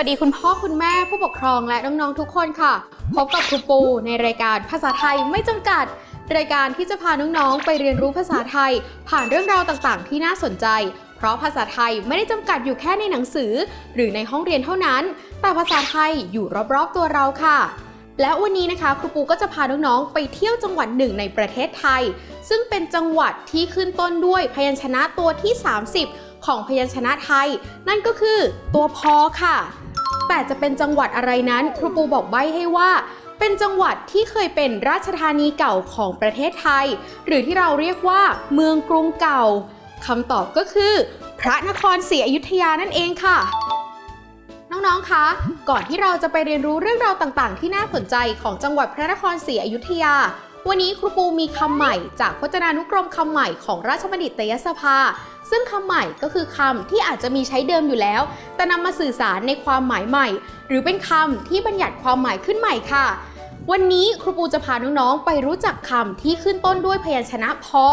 วัสดีคุณพ่อคุณแม่ผู้ปกครองและน้องๆทุกคนค่ะ พบกับครูปูในรายการภาษาไทยไม่จำกัด รายการที่จะพาน้องๆไปเรียนรู้ภาษาไทย ผ่านเรื่องราวต่างๆ ที่น่าสนใจ เพราะภาษาไทยไม่ได้จำกัดอยู่แค่ในหนังสือ หรือในห้องเรียนเท่านั้น แต่ภาษาไทยอยู่รอบๆตัวเราค่ะ และวันนี้นะคะครูปูก็จะพาน้องๆไปเที่ยวจังหวัดหนึ่งในประเทศไทย ซึ่งเป็นจังหวัดที่ขึ้นต้นด้วยพยัญชนะตัวที่ 30 ของพยัญชนะไทย นั่นก็คือตัวพอค่ะ แต่จะเป็นจังหวัดอะไรนั้น ครูปูบอกใบ้ให้ว่า เป็นจังหวัดที่เคยเป็นราชธานีเก่าของประเทศไทย หรือที่เราเรียกว่าเมืองกรุงเก่าคำตอบก็คือ พระนครศรีอยุธยานั่นเองค่ะน้องๆ คะ ก่อนที่เราจะไปเรียนรู้เรื่องราวต่างๆ ที่น่าสนใจของจังหวัดพระนครศรีอยุธยา วันนี้ครูปูมีคำใหม่จากพจนานุกรมคำใหม่ของราชบัณฑิตยสภา ซึ่งคำใหม่ก็คือคำที่อาจจะมีใช้เดิมอยู่แล้ว แต่นำมาสื่อสารในความหมายใหม่ หรือเป็นคำที่บัญญัติความหมายขึ้นใหม่ค่ะ วันนี้ครูปูจะพาน้องๆไปรู้จักคำที่ขึ้นต้นด้วยพยัญชนะพอ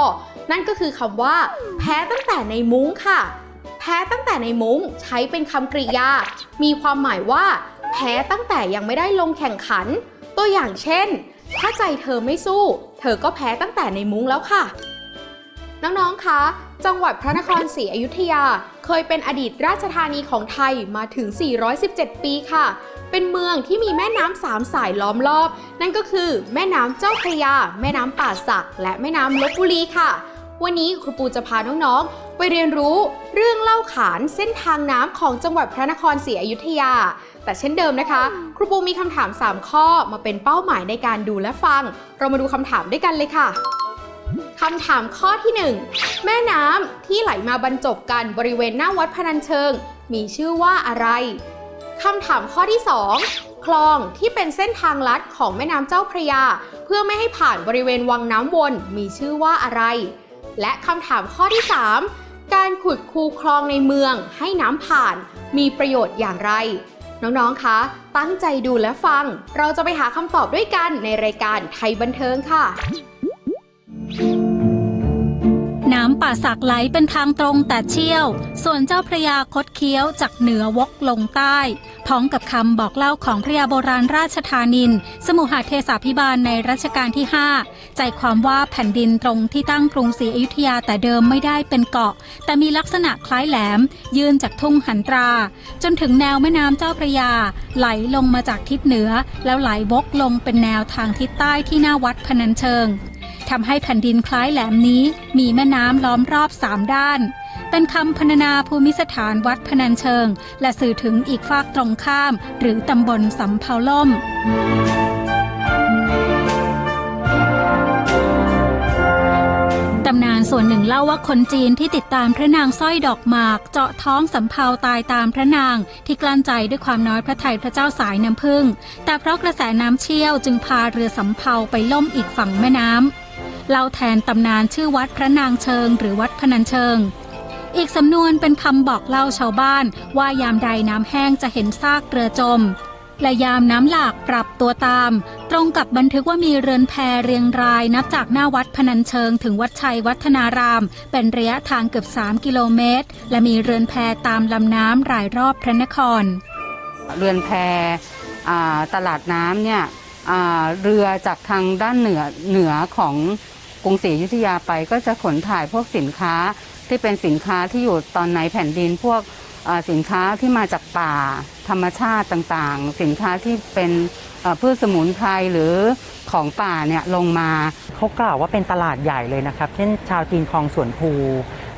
นั่นก็คือคำว่า แพ้ตั้งแต่ในมุ้งค่ะ แพ้ตั้งแต่ในมุ้งใช้เป็นคำกริยา มีความหมายว่า แพ้ตั้งแต่ยังไม่ได้ลงแข่งขัน ตัวอย่างเช่น ถ้าใจเธอไม่สู้ เธอก็แพ้ตั้งแต่ในมุ้งแล้วค่ะ น้องๆ คะ จังหวัดพระนครศรีอยุธยา เคยเป็นอดีตราชธานีของไทยมาถึง 417 ปีค่ะ เป็นเมืองที่มีแม่น้ำสามสายล้อมรอบ นั่นก็คือแม่น้ำเจ้าพระยา แม่น้ำป่าสัก และแม่น้ำลบบุรีค่ะ วันนี้ครูปูจะพาน้องๆ ไปเรียนรู้เรื่องเล่าขานเส้นทางน้ำของจังหวัดพระนครศรีอยุธยา แต่เช่นเดิมนะคะ ครูปูมีคำถาม 3 ข้อมาเป็นเป้าหมายในการดูและฟัง เรามาดูคำถามด้วยกันเลยค่ะคำถามข้อที่ 1 แม่น้ำที่ไหลมาบรรจบกันบริเวณหน้าวัดพนัญเชิง มีชื่อว่าอะไรคำถามข้อที่ 2 คลองที่เป็นเส้นทางลัดของแม่น้ำเจ้าพระยา เพื่อไม่ให้ผ่านบริเวณวังน้ำวนมีชื่อว่าอะไร และคำถามข้อที่ 3 การขุดคูคลองในเมืองให้น้ำผ่าน มีประโยชน์อย่างไร น้องๆ คะ ตั้งใจดูและฟัง เราจะไปหาคำตอบด้วยกันในรายการไทยบันเทิงค่ะ น้ำป่าสักไหลเป็นทางตรงแต่เชี่ยว ส่วนเจ้าพระยาคดเคี้ยวจากเหนือวกลงใต้พ้องกับคำบอกเล่าของพระยาโบราณราชธานิน สมุหเทศาพิบาลในรัชกาลที่ 5 ใจความว่าแผ่นดินตรงที่ตั้งกรุงศรีอยุธยาแต่เดิมไม่ได้เป็นเกาะ แต่มีลักษณะคล้ายแหลม ยื่นจากทุ่งหันตรา จนถึงแนวแม่น้ำเจ้าพระยา ไหลลงมาจากทิศเหนือ แล้วไหลวกลงเป็นแนวทางทิศใต้ที่หน้าวัดพนัญเชิง ทำให้แผ่นดินคล้ายแหลมนี้มีแม่น้ำล้อมรอบสามด้าน เป็นคำพรรณนาภูมิสถานวัดพนัญเชิง และสื่อถึงอีกฝากตรงข้าม หรือตำบลสำเภาล่มตำนานส่วนหนึ่งเล่าว่าคนจีนที่ติดตามพระนางสร้อยดอกหมาก เจาะท้องสำเภาตายตามพระนาง ที่กลั้นใจด้วยความน้อยพระทัยพระเจ้าสายน้ำพึ่ง แต่เพราะกระแสน้ำเชี่ยวจึงพาเรือสำเภาไปล่มอีกฝั่งแม่น้ำ เล่าแทนตำนานชื่อวัดพระนางเชิง หรือวัดพนัญเชิง อีกสำนวนเป็นคำบอกเล่าชาวบ้าน ว่ายามใดน้ำแห้งจะเห็นซากเรือจม และยามน้ำหลากปรับตัวตาม ตรงกับบันทึกว่ามีเรือนแพเรียงรายนับจากหน้าวัดพนัญเชิง ถึงวัดชัยวัฒนาราม เป็นระยะทางเกือบ 3 กิโลเมตร และมีเรือนแพตามลำน้ำรายรอบพระนคร เรือนแพตลาดน้ำเนี่ยเรือจากทางด้านเหนือเหนือของ กรุงศรีอยุธยาไปก็จะขนถ่ายพวกสินค้าที่เป็นสินค้าที่อยู่ตอนในแผ่นดินพวกสินค้าที่มาจากป่าธรรมชาติต่างๆ สินค้าที่เป็นพืชสมุนไพรหรือของป่าเนี่ยลงมาเขากล่าวว่าเป็นตลาดใหญ่เลยนะครับ เช่นชาวจีนคลองสวนภู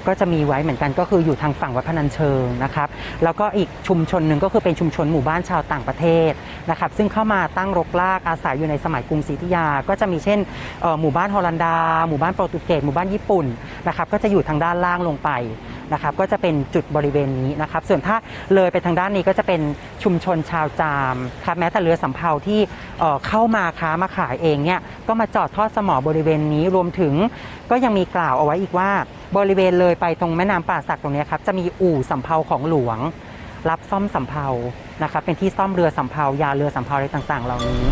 ก็จะมีไว้เหมือนกันก็คืออยู่ทางฝั่งวัดพนัญเชิงนะครับแล้วก็อีกชุมชนหนึ่งก็คือเป็นชุมชนหมู่บ้านชาวต่างประเทศนะครับซึ่งเข้ามาตั้งรกรากอาศัยอยู่ในสมัยกรุงศรีอยุธยา ก็จะมีเช่นหมู่บ้านฮอลันดา หมู่บ้านโปรตุเกสหมู่บ้านญี่ปุ่นนะครับก็จะอยู่ทางด้านล่างลงไปนะครับก็จะเป็นจุดบริเวณนี้นะครับส่วนถ้าเลยไปทางด้านนี้ก็จะเป็นชุมชนชาวจามครับแม้แต่เรือสำเภาที่เเข้ามาค้ามาขายเองเนี่ยก็มาจอดทอดสมอบริเวณนี้รวมถึงก็ยังมีกล่าวเอาไว้อีกว่า บริเวณเลยไปตรงแม่น้ำป่าสักตรงนี้ครับจะมีอู่สำเภาของหลวง รับซ่อมสำเภานะครับเป็นที่ซ่อมเรือสำเภายาเรือสำเภาอะไรต่างๆ เหล่านี้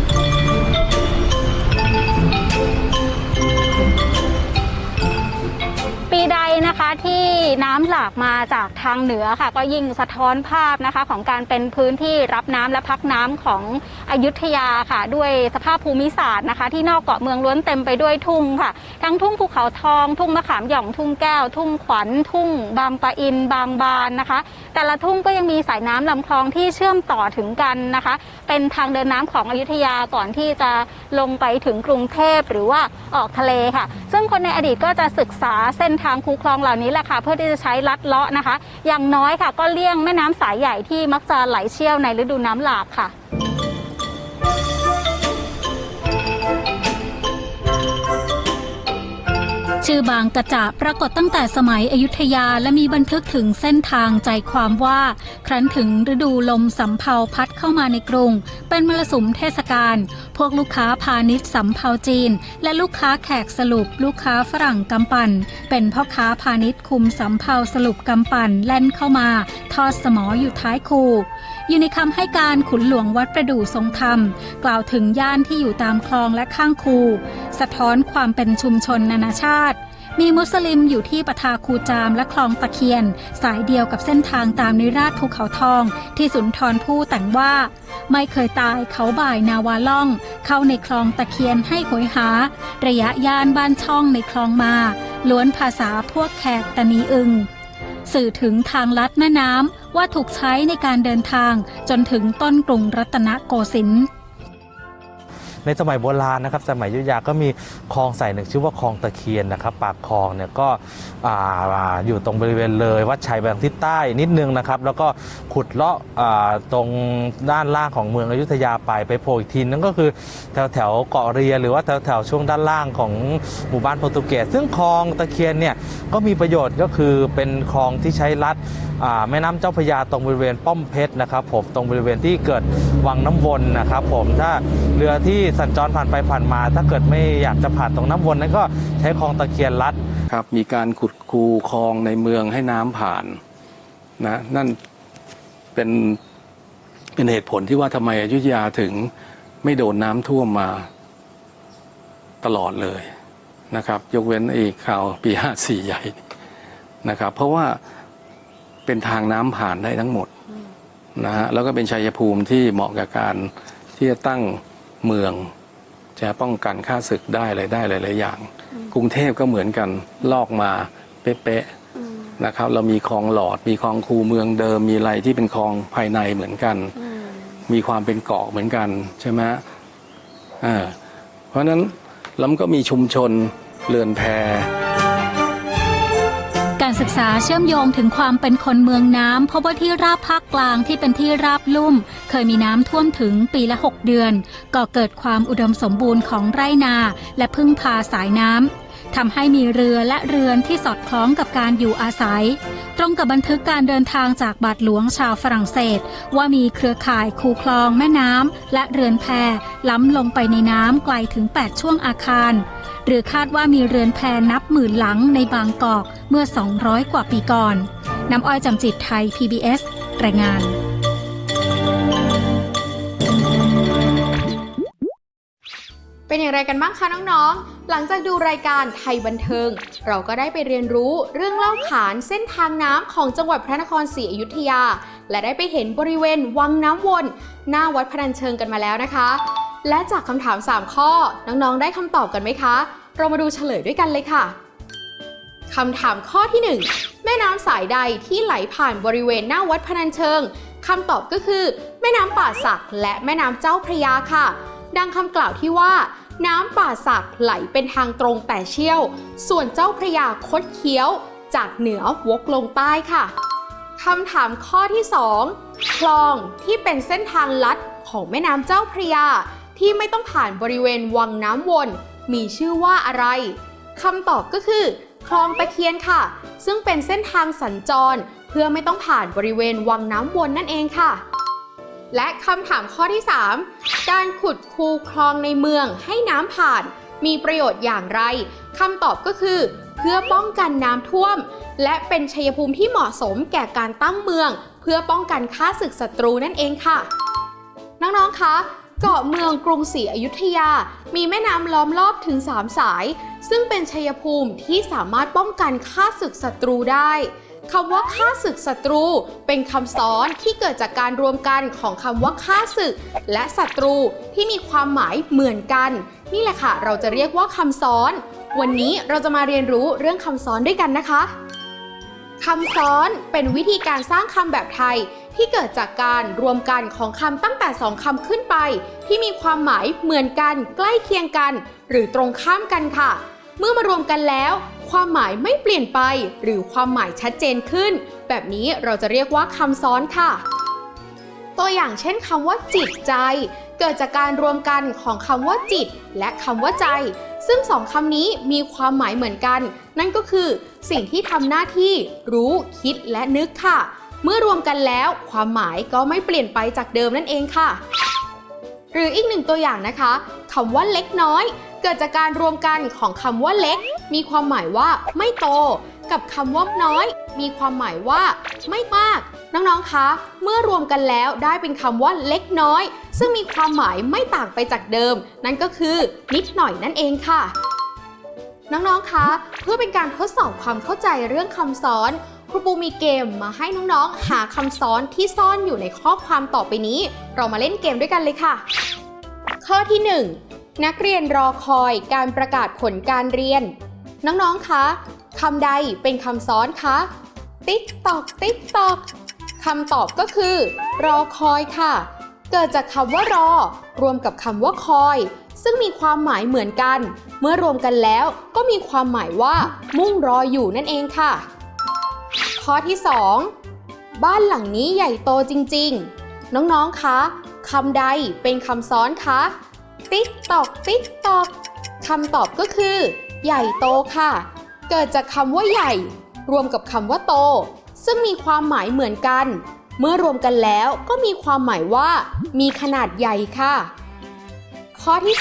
ใดนะคะที่น้ำหลากมาจากทางเหนือค่ะ ก็ยิ่งสะท้อนภาพนะคะของการเป็นพื้นที่รับน้ำและพักน้ำของอยุธยาค่ะ ด้วยสภาพภูมิศาสตร์นะคะ ที่นอกเกาะเมืองล้วนเต็มไปด้วยทุ่งค่ะ ทั้งทุ่งภูเขาทอง ทุ่งมะขามหย่องทุ่งแก้ว ทุ่งขวัญทุ่ง บางปะอิน บางบานนะคะ แต่ละทุ่งก็ยังมีสายน้ำลำคลองที่เชื่อมต่อถึงกันนะคะ เป็นทางเดินน้ำของอยุธยาก่อนที่จะลงไปถึงกรุงเทพหรือว่าออกทะเลค่ะ ซึ่งคนในอดีตก็จะศึกษาเส้นทางคูคลองเหล่านี้แหละค่ะ เพื่อที่จะใช้ลัดเลาะนะคะ อย่างน้อยค่ะ ก็เลี่ยงแม่น้ำสายใหญ่ที่มักจะไหลเชี่ยวในฤดูน้ำหลากค่ะชื่อบางกระจะปรากฏตั้งแต่สมัยอยุธยาและมีบันทึกถึงเส้นทางใจความว่า ครั้นถึงฤดูลมสำเภาพัดเข้ามาในกรุง เป็นมรสุมเทศกาลพวกลูกค้าพาณิชย์สำเภาจีน และลูกค้าแขกสรุป ลูกค้าฝรั่งกำปั่นเป็นพ่อค้าพาณิชย์คุมสำเภาสรุปกำปั่นแล่นเข้ามา ทอดสมออยู่ท้ายคูอยู่ในคำให้การขุนหลวงวัดประดู่ทรงธรรม กล่าวถึงย่านที่อยู่ตามคลองและข้างคู สะท้อนความเป็นชุมชนนานาชาติ มีมุสลิมอยู่ที่ปทาคูจามและคลองตะเคียน สายเดียวกับเส้นทางตามนิราชภูเขาทอง ที่สุนทรภู่แต่งว่า ไม่เคยตายเขาบ่ายนาวาล่อง เข้าในคลองตะเคียนให้หวยหา ระยะยานบ้านช่องในคลองมา ล้วนภาษาพวกแขกตะนีอึงสื่อถึงทางลัดแม่น้ำว่าถูกใช้ในการเดินทางจนถึงต้นกรุงรัตนโกสินทร์ ในสมัยโบราณนะครับ สมัยอยุธยาก็มีคลองใส่หนึ่งชื่อว่าคลองตะเคียนนะครับ ปากคลองเนี่ยก็ออยู่ตรงบริเวณเลยวัดชัยแบงทิศใต้นิดนึงนะครับ แล้วก็ขุดเลาะตรงด้านล่างของเมืองอยุธยาไปไปโผล่อีกทีนั่นก็คือแถวแถวเกาะเรียหรือว่าแถวแถวช่วงด้านล่างของหมู่บ้านโปรตุเกสซึ่งคลองตะเคียนเนี่ยก็มีประโยชน์ก็คือเป็นคลองที่ใช้ลัด แม่น้ำเจ้าพระยาตรงบริเวณป้อมเพชรนะครับผมตรงบริเวณที่เกิดวังน้ำวนนะครับผมถ้าเรือที่สัญจรผ่านไปผ่านมา ถ้าเกิดไม่อยากจะผ่านตรงน้ำวนนั้นก็ใช้คลองตะเคียนลัดครับมีการขุดคูคลองในเมืองให้น้ำผ่านนะนั่นเป็นเป็นเหตุผลที่ว่าทำไมอยุธยาถึงไม่โดนน้ำท่วมมาตลอดเลยนะครับ ยกเว้นไอ้ข่าวปี 54 ใหญ่นะครับ เพราะว่า เป็นทางน้ำผ่านได้ทั้งหมดนะฮะแล้วก็เป็นชัยภูมิที่เหมาะกับการที่จะตั้งเมือง จะป้องกันค่าศึกได้อะไรได้หลายๆอย่าง กรุงเทพก็เหมือนกันลอกมาเป๊ะๆนะครับ เรามีคลองหลอด มีคลองคูเมืองเดิม มีอะไรที่เป็นคลองภายในเหมือนกัน มีความเป็นเกาะเหมือนกันใช่ไหมอ่าเพราะฉะนั้นแล้วมันก็มีชุมชนเรือนแพการ ศึกษาเชื่อมโยงถึงความเป็นคนเมืองน้ำเพราะว่าที่ราบภาคกลางที่เป็นที่ราบลุ่ม เคยมีน้ำท่วมถึงปีละ 6 เดือน ก็เกิดความอุดมสมบูรณ์ของไร่นา และพึ่งพาสายน้ำทำให้มีเรือและเรือนที่สอดคล้องกับการอยู่อาศัย ตรงกับบันทึกการเดินทางจากบาทหลวงชาวฝรั่งเศส ว่ามีเครือข่ายคูคลองแม่น้ำและเรือนแพล้ำลงไปในน้ำไกลถึง 8 ช่วงอาคาร หรือคาดว่ามีเรือนแพนับหมื่นหลังในบางกอกเมื่อ 200 กว่าปีก่อน น้ำอ้อยจำจิตไทย PBS รายงานเป็นอย่างไรกันบ้างคะน้องๆ หลังจากดูรายการไทยบันเทิง เราก็ได้ไปเรียนรู้เรื่องเล่าขานเส้นทางน้ำของจังหวัดพระนครศรีอยุธยา และได้ไปเห็นบริเวณวังน้ำวน หน้าวัดพนัญเชิงกันมาแล้วนะคะ และจากคำถาม 3 ข้อ น้องๆ ได้คำตอบกันไหมคะ เรามาดูเฉลยด้วยกันเลยค่ะคำถามข้อที่ 1 แม่น้ำสายใดที่ไหลผ่านบริเวณหน้าวัดพนัญเชิงคำตอบก็คือ แม่น้ำป่าสักและแม่น้ำเจ้าพระยาค่ะ ดังคำกล่าวที่ว่า น้ำป่าสักไหลเป็นทางตรงแต่เชี่ยว ส่วนเจ้าพระยาคดเคี้ยว จากเหนือวกลงใต้ค่ะคำถามข้อที่ 2 คลองที่เป็นเส้นทางลัดของแม่น้ำเจ้าพระยา ที่ไม่ต้องผ่านบริเวณวังน้ำวน มีชื่อว่าอะไรคำตอบก็คือ คลองตะเคียนค่ะ ซึ่งเป็นเส้นทางสัญจร เพื่อไม่ต้องผ่านบริเวณวังน้ำวนนั่นเองค่ะ และคำถามข้อที่ 3 การขุดคูคลองในเมืองให้น้ำผ่าน มีประโยชน์อย่างไรคำตอบก็คือ เพื่อป้องกันน้ำท่วม และเป็นชัยภูมิที่เหมาะสมแก่การตั้งเมือง เพื่อป้องกันค่าศึกศัตรูนั่นเองค่ะ น้องๆ คะ เกาะเมืองกรุงศรีอยุธยา มีแม่น้ำล้อมรอบถึง 3 สาย ซึ่งเป็นชัยภูมิที่สามารถป้องกันฆ่าศึกศัตรูได้คำว่าฆ่าศึกศัตรู เป็นคำซ้อนที่เกิดจากการรวมกันของคำว่าฆ่าศึก และศัตรูที่มีความหมายเหมือนกัน นี่แหละค่ะ เราจะเรียกว่าคำซ้อน วันนี้เราจะมาเรียนรู้เรื่องคำซ้อนด้วยกันนะคะคำซ้อนเป็นวิธีการสร้างคำแบบไทย ที่เกิดจากการรวมกันของคำตั้งแต่สองคำขึ้นไป ที่มีความหมายเหมือนกัน ใกล้เคียงกัน หรือตรงข้ามกันค่ะ เมื่อมารวมกันแล้ว ความหมายไม่เปลี่ยนไป หรือความหมายชัดเจนขึ้น แบบนี้เราจะเรียกว่าคำซ้อนค่ะ ตัวอย่างเช่นคำว่าจิตใจ เกิดจากการรวมกันของคำว่าจิต และคำว่าใจ ซึ่งสองคำนี้มีความหมายเหมือนกัน นั่นก็คือ สิ่งที่ทำหน้าที่ รู้ คิดและนึกค่ะ เมื่อรวมกันแล้ว ความหมายก็ไม่เปลี่ยนไปจากเดิมนั่นเองค่ะ หรืออีกหนึ่งตัวอย่างนะคะคำว่าเล็กน้อย เกิดจากการรวมกันของคำว่าเล็ก มีความหมายว่าไม่โต กับคำว่าน้อย มีความหมายว่า ไม่มาก น้องๆ คะ เมื่อรวมกันแล้วได้เป็นคำว่าเล็กน้อย ซึ่งมีความหมายไม่ต่างไปจากเดิม นั่นก็คือ นิดหน่อยนั่นเองค่ะ น้องๆ คะ เพื่อเป็นการทดสอบความเข้าใจเรื่องคำซ้อน รูปูมีเกมมาให้น้องๆ หาคำซ้อนที่ซ่อนอยู่ในข้อความต่อไปนี้ เรามาเล่นเกมด้วยกันเลยค่ะ ข้อที่ 1 นักเรียนรอคอยการประกาศผลการเรียน น้องๆ คะคำใดเป็นคำซ้อนคะ ติ๊กตอกติ๊กตอกคำตอบก็คือ รอคอยค่ะ เกิดจากคำว่ารอ รวมกับคำว่าคอย ซึ่งมีความหมายเหมือนกัน เมื่อรวมกันแล้วก็มีความหมายว่า มุ่งรออยู่นั่นเองค่ะ ข้อที่ 2 บ้านหลังนี้ใหญ่โตจริงๆ น้องๆ คะคำใดเป็นคำซ้อนคะ ติ๊กตอก ติ๊กตอกคำตอบก็คือ ใหญ่โตค่ะ เกิดจากคำว่าใหญ่ รวมกับคำว่าโต ซึ่งมีความหมายเหมือนกัน เมื่อรวมกันแล้วก็มีความหมายว่า มีขนาดใหญ่ค่ะ ข้อที่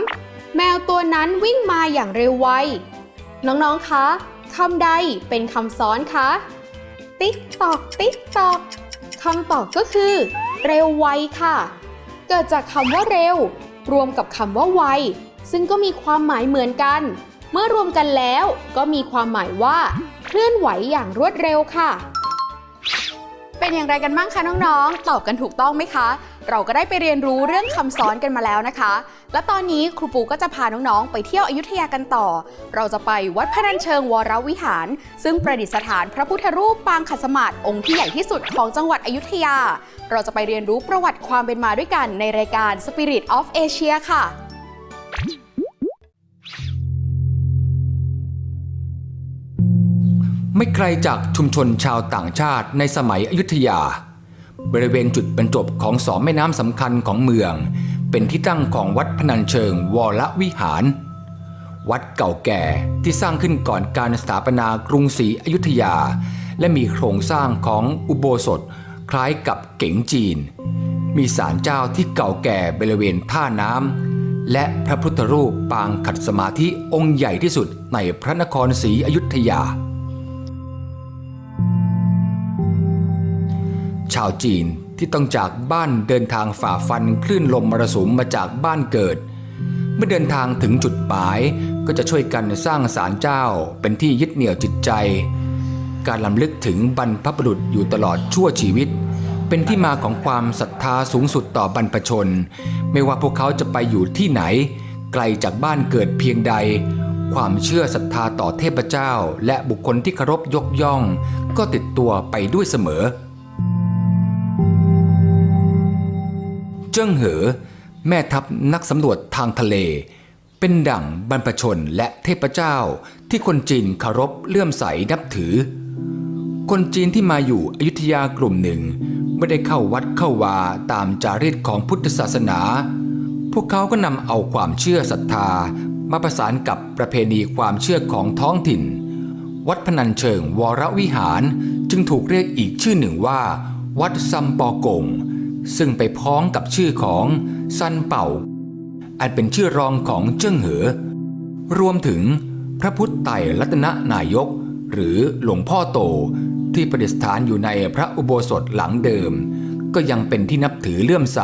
3 แมวตัวนั้นวิ่งมาอย่างเร็วไว น้องๆ คะคำใดเป็นคำซ้อนคะ ติ๊กตอกติ๊กตอกคำตอบก็คือ เร็วไวค่ะ เกิดจากคำว่าเร็ว รวมกับคำว่าไว ซึ่งก็มีความหมายเหมือนกัน เมื่อรวมกันแล้วก็มีความหมายว่า เคลื่อนไหวอย่างรวดเร็วค่ะ เป็นอย่างไรกันบ้างคะน้องๆ ตอบกันถูกต้องไหมคะ เราก็ได้ไปเรียนรู้เรื่องคำซ้อนกันมาแล้วนะคะ และตอนนี้ครูปูก็จะพาน้องๆ ไปเที่ยวอยุธยากันต่อ เราจะไปวัดพนัญเชิงวรวิหาร ซึ่งประดิษฐานพระพุทธรูปปางขัสมาธิองค์ที่ใหญ่ที่สุดของจังหวัดอยุธยา เราจะไปเรียนรู้ประวัติความเป็นมาด้วยกันในรายการ Spirit of Asia ค่ะไม่ไกลจากชุมชนชาวต่างชาติในสมัยอยุธยา บริเวณจุดบรรจบของสองแม่น้ำสำคัญของเมือง เป็นที่ตั้งของวัดพนัญเชิงวรวิหาร วัดเก่าแก่ที่สร้างขึ้นก่อนการสถาปนากรุงศรีอยุธยา และมีโครงสร้างของอุโบสถคล้ายกับเก๋งจีน มีศาลเจ้าที่เก่าแก่บริเวณท่าน้ำและพระพุทธรูปปางขัดสมาธิองค์ใหญ่ที่สุดในพระนครศรีอยุธยา ชาวจีนที่ต้องจากบ้านเดินทางฝ่าฟันคลื่นลมมรสุมมาจากบ้านเกิด เมื่อเดินทางถึงจุดหมายก็จะช่วยกันสร้างศาลเจ้าเป็นที่ยึดเหนี่ยวจิตใจ การลำลึกถึงบรรพบุรุษอยู่ตลอดชั่วชีวิต เป็นที่มาของความศรัทธาสูงสุดต่อบรรพชน ไม่ว่าพวกเขาจะไปอยู่ที่ไหน ไกลจากบ้านเกิดเพียงใด ความเชื่อศรัทธาต่อเทพเจ้า และบุคคลที่เคารพยกย่อง ก็ติดตัวไปด้วยเสมอ จิ้งเหอ แม่ทัพนักสำรวจทางทะเล เป็นดั่งบรรพชนและเทพเจ้าที่คนจีนเคารพเลื่อมใสนับถือ คนจีนที่มาอยู่อยุธยากลุ่มหนึ่ง ไม่ได้เข้าวัดเข้าวาตามจารีตของพุทธศาสนา พวกเขาก็นำเอาความเชื่อศรัทธามาประสานกับประเพณีความเชื่อของท้องถิ่น วัดพนัญเชิงวรวิหารจึงถูกเรียกอีกชื่อหนึ่งว่า วัดซัมปอกง ซึ่งไปพ้องกับชื่อของซันเป่า อันเป็นชื่อรองของเจิ้งเหอ รวมถึงพระพุทธไตรรัตนนายก หรือหลวงพ่อโตที่ประดิษฐานอยู่ในพระอุโบสถหลังเดิม ก็ยังเป็นที่นับถือเลื่อมใส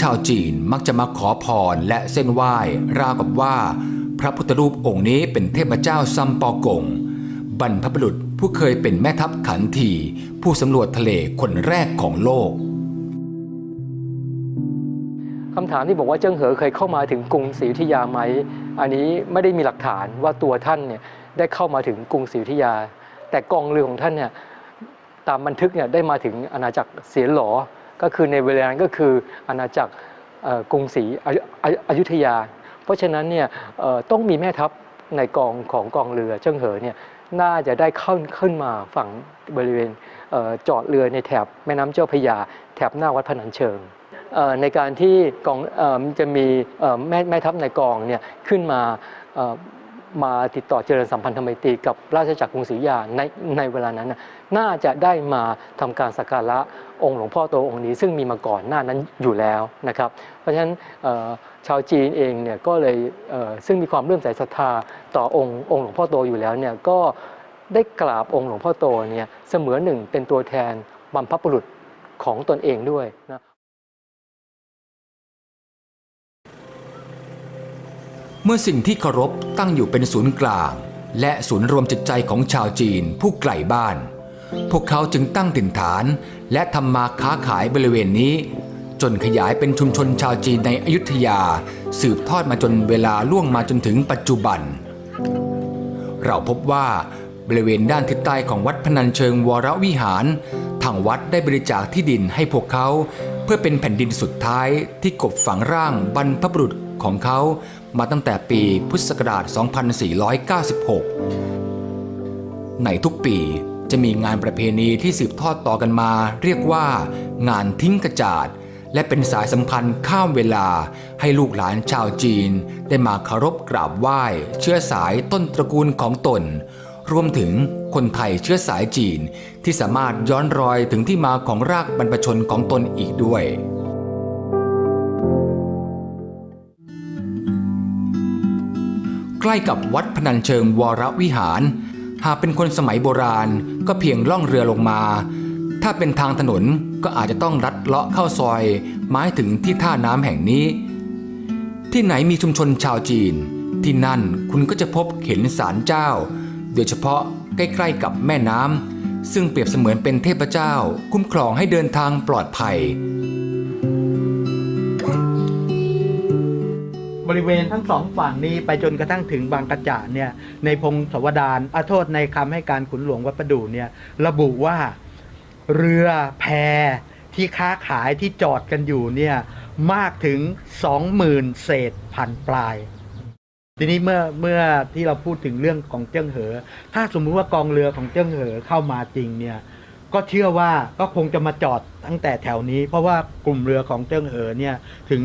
ชาวจีนมักจะมาขอพรและเส้นไหว้ราวกับว่า พระพุทธรูปองค์นี้เป็นเทพเจ้าซัมปอกง บรรพบุรุษผู้เคยเป็นแม่ทัพขันทีผู้สำรวจทะเลคนแรกของโลก คำถามที่บอกว่าเจิ้งเหอเคยเข้ามาถึงกรุงศรีอยุธยาไหม อันนี้ไม่ได้มีหลักฐานว่าตัวท่านเนี่ยได้เข้ามาถึงกรุงศรีอยุธยา แต่กองเรือของท่านเนี่ยตามบันทึกเนี่ยได้มาถึงอาณาจักรเสียหลอ ก็คือในเวลานั้นก็คืออาณาจักรกรุงศรีอยุธยา เพราะฉะนั้นเนี่ยต้องมีแม่ทัพในกองของกองเรือเจิ้งเหอเนี่ยน่าจะได้เข้าขึ้นมาฝั่งบริเวณเออจอดเรือในแถบแม่น้ำเจ้าพยา แถบหน้าวัดพนัญเชิง ในการที่กองออจะมีแม่แม่ทัพในกองเนี่ยขึ้นมามาติดต่อเจริญสัมพันธไมตรีกับราชจักรกรุงศรีอยาในในเวลานั้น น่าจะได้มาทำการสักการะองค์หลวงพ่อโตองค์นี้ ซึ่งมีมาก่อนหน้านั้นอยู่แล้วนะครับ เพราะฉะนั้นชาวจีนเองเนี่ยก็เลยเซึ่งมีความเลื่อมใสศรัทธาต่อองค์องค์หลวงพ่อโตอยู่แล้วเนี่ยก็ได้กราบองค์หลวงพ่อโตเนี่ยเสมือนหนึ่งเป็นตัวแทนบรรพบุรุษของตนเองด้วยนะ เมื่อสิ่งที่เคารพตั้งอยู่เป็นศูนย์กลาง และศูนย์รวมจิตใจของชาวจีนผู้ไกลบ้าน พวกเขาจึงตั้งถิ่นฐาน และทำมาค้าขายบริเวณนี้ จนขยายเป็นชุมชนชาวจีนในอยุธยา สืบทอดมาจนเวลาล่วงมาจนถึงปัจจุบัน เราพบว่าบริเวณด้านทิศใต้ของวัดพนัญเชิงวรวิหาร ทางวัดได้บริจาคที่ดินให้พวกเขา เพื่อเป็นแผ่นดินสุดท้ายที่กบฝังร่างบรรพบุรุษของเขา มาตั้งแต่ปีพุทธศักราช 2496 ในทุกปีจะมีงานประเพณีที่สืบทอดต่อกันมา เรียกว่า งานทิ้งกระจาด และเป็นสายสำคัญข้ามเวลาให้ลูกหลานชาวจีน ได้มาเคารพกราบไหว้ เชื้อสายต้นตระกูลของตน รวมถึงคนไทยเชื้อสายจีนที่สามารถย้อนรอยถึงที่มาของรากบรรพชนของตนอีกด้วย ใกล้กับวัดพนัญเชิงวรวิหาร หากเป็นคนสมัยโบราณก็เพียงล่องเรือลงมา ถ้าเป็นทางถนนก็อาจจะต้องลัดเลาะเข้าซอยหมายถึงที่ท่าน้ำแห่งนี้ ที่ไหนมีชุมชนชาวจีน ที่นั่นคุณก็จะพบเห็นศาลเจ้า โดยเฉพาะใกล้ๆกับแม่น้ำซึ่งเปรียบเสมือนเป็นเทพเจ้า คุ้มครองให้เดินทางปลอดภัย บริเวณทั้งสองฝั่งนี้ไปจนกระทั่งถึงบางกระจาเนี่ยในพงศวดารอาโทษในคำให้การขุนหลวงวัดประดู่เนี่ยระบุว่าเรือแพที่ค้าขายที่จอดกันอยู่เนี่ยมากถึง 20,000 เศษพันปลาย ทีนี้เมื่อเมื่อที่เราพูดถึงเรื่องของเจิ้งเหอ ถ้าสมมุติว่ากองเรือของเจิ้งเหอเข้ามาจริงเนี่ย ก็เชื่อว่าก็คงจะมาจอดตั้งแต่แถวนี้ เพราะว่ากลุ่มเรือของเจิ้งเหอเนี่ยถึง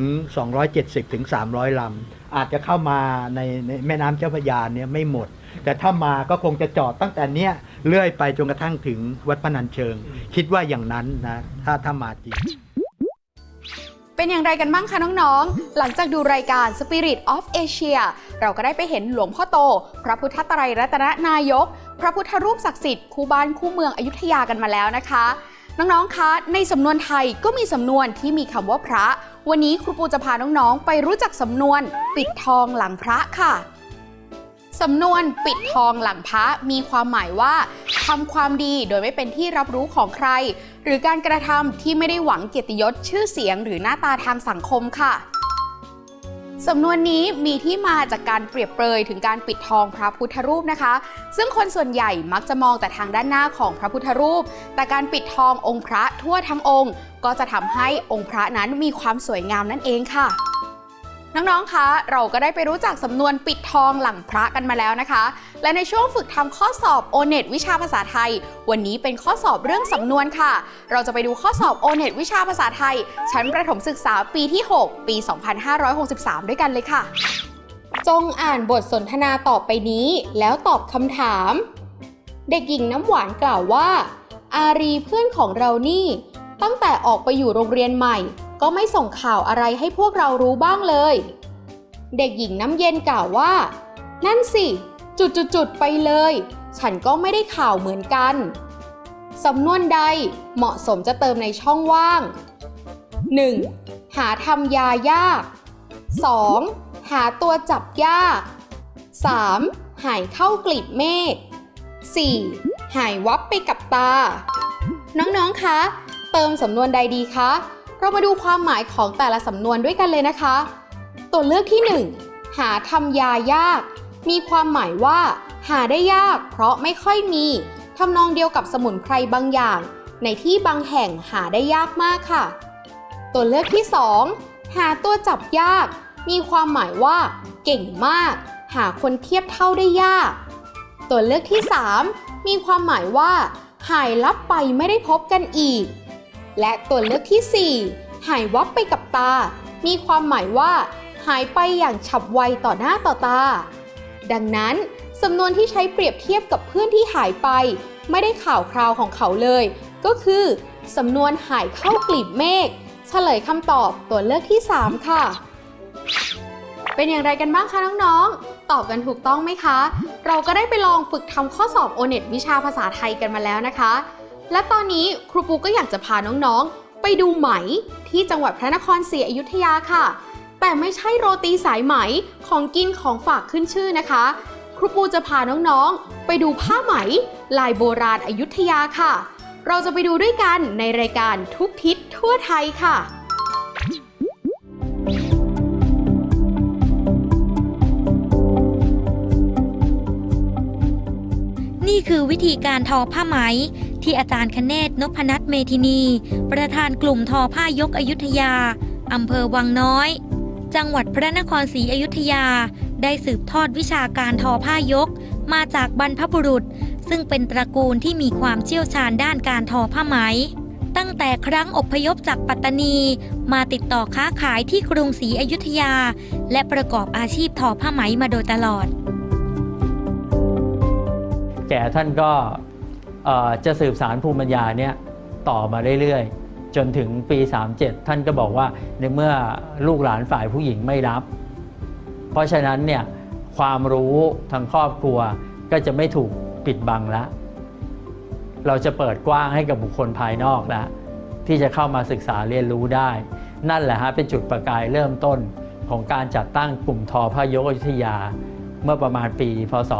270ถึง300ลำอาจจะเข้ามาในในแม่น้ำเจ้าพระยาเนี่ยไม่หมด แต่ถ้ามาก็คงจะจอดตั้งแต่เนี้ยเลื่อยไปจนกระทั่งถึงวัดพนัญเชิง คิดว่าอย่างนั้นนะถ้าถ้ามาจริง เป็นอย่างไรกันบ้างคะน้องๆ หลังจากดูรายการ Spirit of Asia เราก็ได้ไปเห็นหลวงพ่อโต พระพุทธไตรัยรัตนนายก พระพุทธรูปศักดิ์สิทธิ์คู่บ้านคู่เมืองอยุธยากันมาแล้วนะคะ น้องๆ คะ ในสำนวนไทยก็มีสำนวนที่มีคำว่าพระ วันนี้ครูปูจะพาน้องๆ ไปรู้จักสำนวนปิดทองหลังพระค่ะสำนวนปิดทองหลังพระมีความหมายว่าทำความดีโดยไม่เป็นที่รับรู้ของใคร หรือการกระทำที่ไม่ได้หวังเกียรติยศชื่อเสียง หรือหน้าตาทางสังคมค่ะ สำนวนนี้มีที่มาจากการเปรียบเปรยถึงการปิดทองพระพุทธรูปนะคะ ซึ่งคนส่วนใหญ่มักจะมองแต่ทางด้านหน้าของพระพุทธรูป แต่การปิดทององค์พระทั่วทั้งองค์ ก็จะทำให้องค์พระนั้นมีความสวยงามนั่นเองค่ะ น้องๆ คะ เราก็ได้ไปรู้จักสำนวนปิดทองหลังพระกันมาแล้วนะคะ และในช่วงฝึกทำข้อสอบ o n e t วิชาภาษาไทย วันนี้เป็นข้อสอบเรื่องสำนวนค่ะ เราจะไปดูข้อสอบ o n e t วิชาภาษาไทย ชั้นประถมศึกษาปีที่ 6 ปี 2563 ด้วยกันเลยค่ะ จงอ่านบทสนทนาต่อไปนี้ แล้วตอบคำถาม เด็กหญิงน้ำหวานกล่าวว่า อารีเพื่อนของเรานี่ ตั้งแต่ออกไปอยู่โรงเรียนใหม่ ก็ไม่ส่งข่าวอะไรให้พวกเรารู้บ้างเลย เด็กหญิงน้ำเย็นกล่าวว่า นั่นสิ จุดๆๆไปเลย ฉันก็ไม่ได้ข่าวเหมือนกัน สำนวนใดเหมาะสมจะเติมในช่องว่าง 1. หาทำยายาก 2. หาตัวจับยาก 3. หายเข้ากลีบเมฆ 4. หายวับไปกับตา น้อง ๆ คะ เติมสำนวนใดดีคะ เรามาดูความหมายของแต่ละสำนวนด้วยกันเลยนะคะ ตัวเลือกที่ 1 หาทำยายาก มีความหมายว่า หาได้ยาก เพราะไม่ค่อยมีทำนองเดียวกับสมุนไพรบางอย่าง ในที่บางแห่งหาได้ยากมากค่ะ ตัวเลือกที่ 2 หาตัวจับยาก มีความหมายว่า เก่งมาก หาคนเทียบเท่าได้ยาก ตัวเลือกที่ 3 มีความหมายว่า หายลับไปไม่ได้พบกันอีก และตัวเลือกที่ 4 หายวับไปกับตา มีความหมายว่า หายไปอย่างฉับไวต่อหน้าต่อตา ดังนั้นสำนวนที่ใช้เปรียบเทียบกับเพื่อนที่หายไป ไม่ได้ข่าวคราวของเขาเลย ก็คือสำนวนหายเข้ากลีบเมฆเฉลยคำตอบตัวเลือกที่ 3 ค่ะ เป็นอย่างไรกันบ้างคะน้องๆ ตอบกันถูกต้องไหมคะ เราก็ได้ไปลองฝึกทำข้อสอบโอเน็ตวิชาภาษาไทยกันมาแล้วนะคะ และตอนนี้ครูปูก็อยากจะพาน้องๆ ไปดูไหมที่จังหวัดพระนครศรีอยุธยาค่ะ แต่ไม่ใช่โรตีสายไหมของกินของฝากขึ้นชื่อนะคะ ครูปูจะพาน้องๆ ไปดูผ้าไหม ลายโบราณอยุธยาค่ะ เราจะไปดูด้วยกันในรายการทุกทิศทั่วไทยค่ะนี่คือวิธีการทอผ้าไหม ที่อาจารย์คเนศนพนัทเมธินี ประธานกลุ่มทอผ้ายกอยุธยา อำเภอวังน้อย จังหวัดพระนครศรีอยุธยา ได้สืบทอดวิชาการทอผ้ายก มาจากบรรพบุรุษ ซึ่งเป็นตระกูลที่มีความเชี่ยวชาญด้านการทอผ้าไหม ตั้งแต่ครั้งอพยพจากปัตตานี มาติดต่อค้าขายที่กรุงศรีอยุธยา และประกอบอาชีพทอผ้าไหมมาโดยตลอด แก่ท่านก็ จะสืบสารภูมิปัญญาเนี่ยต่อมาเรื่อยๆ จนถึงปี 37 ท่านก็บอกว่าในเมื่อลูกหลานฝ่ายผู้หญิงไม่รับ เพราะฉะนั้นเนี่ยความรู้ทางครอบครัวก็จะไม่ถูกปิดบังแล้วเราจะเปิดกว้างให้กับบุคคลภายนอกแล้วที่จะเข้ามาศึกษาเรียนรู้ได้ นั่นแหละฮะเป็นจุดประกายเริ่มต้นของการจัดตั้งกลุ่มทอพยกอยุธยา เมื่อประมาณปีพศ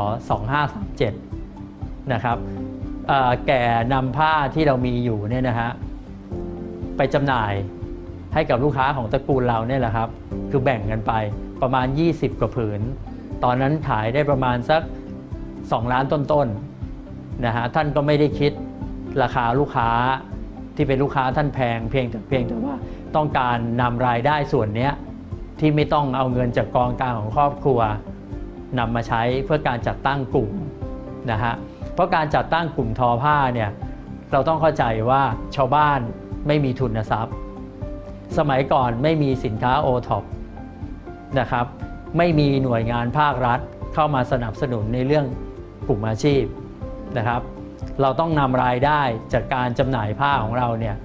2537 นะครับเอ่อ แก่นำผ้าที่เรามีอยู่เนี่ยนะฮะไปจำหน่ายให้กับลูกค้าของตระกูลเราเนี่ยแหละครับ คือแบ่งกันไปประมาณ 20 กว่าผืน ตอนนั้นขายได้ประมาณสัก 2 ล้านต้นๆนะฮะท่านก็ไม่ได้คิดราคาลูกค้าที่เป็นลูกค้าท่านแพงเพียงแต่เพียงแต่ว่าต้องการนำรายได้ส่วนเนี้ยที่ไม่ต้องเอาเงินจากกองกลางของครอบครัวนำมาใช้เพื่อการจัดตั้งกลุ่มนะฮะ เพราะการจัดตั้งกลุ่มทอผ้าเนี่ยเราต้องเข้าใจว่าชาวบ้านไม่มีทุนทรัพย์ สมัยก่อนไม่มีสินค้าโอท็อปนะครับ ไม่มีหน่วยงานภาครัฐเข้ามาสนับสนุนในเรื่องกลุ่มอาชีพนะครับ เราต้องนำรายได้จากการจำหน่ายผ้าของเราเนี่ย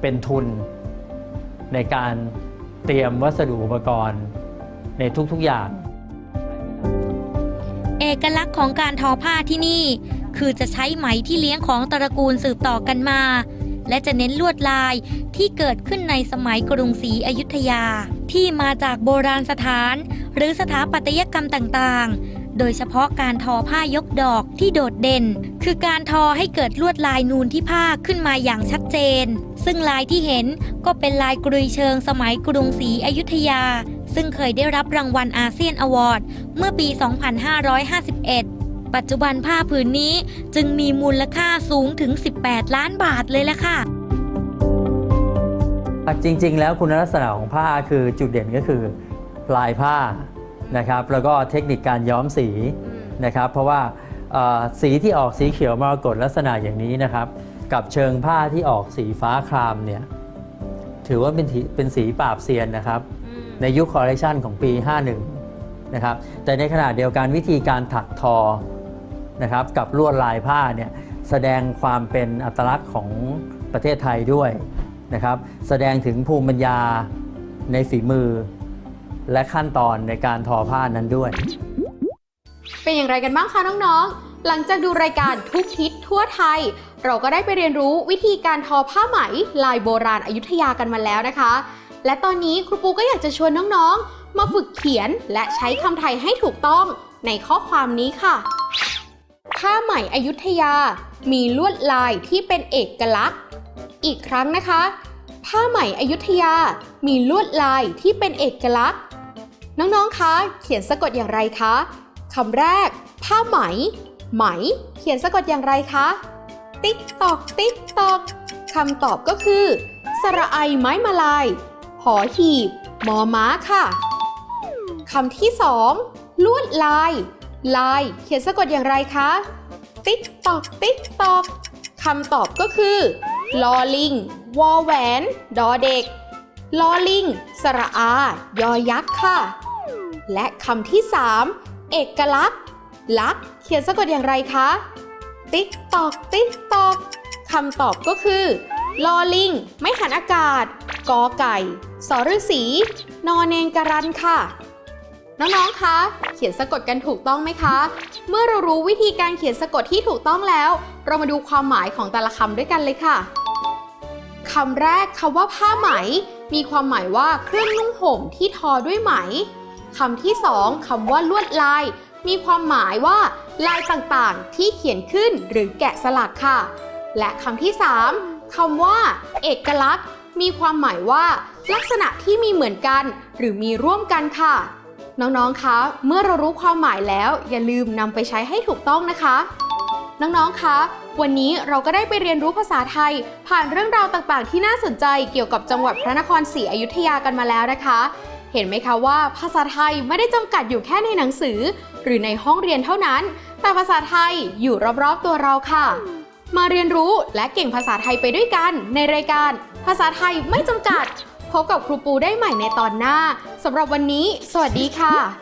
เป็นทุนในการเตรียมวัสดุอุปกรณ์ในทุกๆอย่าง เอกลักษณ์ของการทอผ้าที่นี่ คือจะใช้ไหมที่เลี้ยงของตระกูลสืบต่อกันมา และจะเน้นลวดลายที่เกิดขึ้นในสมัยกรุงศรีอยุธยา ที่มาจากโบราณสถาน หรือสถาปัตยกรรมต่างๆ โดยเฉพาะการทอผ้ายกดอกที่โดดเด่น คือการทอให้เกิดลวดลายนูนที่ผ้าขึ้นมาอย่างชัดเจน ซึ่งลายที่เห็นก็เป็นลายกรุยเชิงสมัยกรุงศรีอยุธยา ซึ่งเคยได้รับรางวัลอาเซียนอวอร์ดเมื่อปี 2551 ปัจจุบันผ้าผืนนี้จึงมีมูลค่าสูงถึง 18 ล้านบาทเลยละค่ะ จริงๆ แล้วคุณลักษณะของผ้าคือจุดเด่นก็คือลายผ้านะครับแล้วก็เทคนิคการย้อมสีนะครับ เพราะว่าเอ่อสีที่ออกสีเขียวมรกตลักษณะอย่างนี้นะครับ กับเชิงผ้าที่ออกสีฟ้าครามเนี่ยถือว่าเป็นสีเป็นสีปราบเซียนนะครับ ในยุคคอลเลคชันของปี 51 นะครับแต่ในขณะเดียวกันวิธีการถักทอ นะครับกับลวดลายผ้าเนี่ยแสดงความเป็นอัตลักษณ์ของประเทศไทยด้วยนะครับแสดงถึงภูมิปัญญาในฝีมือ และขั้นตอนในการทอผ้านั้นด้วย เป็นอย่างไรกันบ้างคะน้องๆ หลังจากดูรายการทุกทิศทั่วไทย เราก็ได้ไปเรียนรู้วิธีการทอผ้าไหมลายโบราณอยุธยากันมาแล้วนะคะ และตอนนี้ครูปูก็อยากจะชวนน้องๆ มาฝึกเขียนและใช้คำไทยให้ถูกต้องในข้อความนี้ค่ะ ผ้าไหมอยุธยา มีลวดลายที่เป็นเอกลักษณ์ อีกครั้งนะคะ ผ้าไหมอยุธยา มีลวดลายที่เป็นเอกลักษณ์ น้องๆ คะ เขียนสะกดอย่างไรคะคำแรก ผ้าไหม ไหม เขียนสะกดอย่างไรคะ ติ๊กตอก ติ๊กตอกคำตอบก็คือ สระไอไม้มาลาย หอหีบ มอม้าค่ะคำที่สองลวดลาย ลายเขียนสะกดอย่างไรคะ ติ๊กตอกติ๊กตอกคำตอบก็คือ ลอลิง วอแหวน ดอเด็ก ลอลิง สระอา ยอยักษ์ค่ะ และคำที่สามเอกลักษณ์ ลักษ์เขียนสะกดอย่างไรคะ ติ๊กตอกติ๊กตอกคำตอบก็คือ ลอลิง ไม่หันอากาศ กอไก่ สอฤษีนอนเนนกรันค่ะ น้อง ๆ คะ เขียนสะกดกันถูกต้องไหมคะ เมื่อเรารู้วิธีการเขียนสะกดที่ถูกต้องแล้ว เรามาดูความหมายของแต่ละคำด้วยกันเลยค่ะ คำแรกคำว่าผ้าไหม มีความหมายว่าเครื่องนุ่งห่มที่ทอด้วยไหม คำที่สองคำว่าลวดลาย มีความหมายว่าลายต่างๆ ที่เขียนขึ้นหรือแกะสลักค่ะ และคำที่สามคำว่า เอกลักษณ์ มีความหมายว่า ลักษณะที่มีเหมือนกัน หรือมีร่วมกันค่ะ น้องๆ คะ เมื่อเรารู้ความหมายแล้ว อย่าลืมนำไปใช้ให้ถูกต้องนะคะ น้องๆ คะ วันนี้เราก็ได้ไปเรียนรู้ภาษาไทย ผ่านเรื่องราวต่างๆ ที่น่าสนใจเกี่ยวกับจังหวัดพระนครศรีอยุธยากันมาแล้วนะคะ เห็นไหมคะว่าภาษาไทยไม่ได้จำกัดอยู่แค่ในหนังสือ หรือในห้องเรียนเท่านั้น แต่ภาษาไทยอยู่รอบๆ ตัวเราค่ะ มาเรียนรู้และเก่งภาษาไทยไปด้วยกัน ในรายการ ภาษาไทยไม่จำกัด พบกับครูปูได้ใหม่ในตอนหน้าสำหรับวันนี้ สวัสดีค่ะ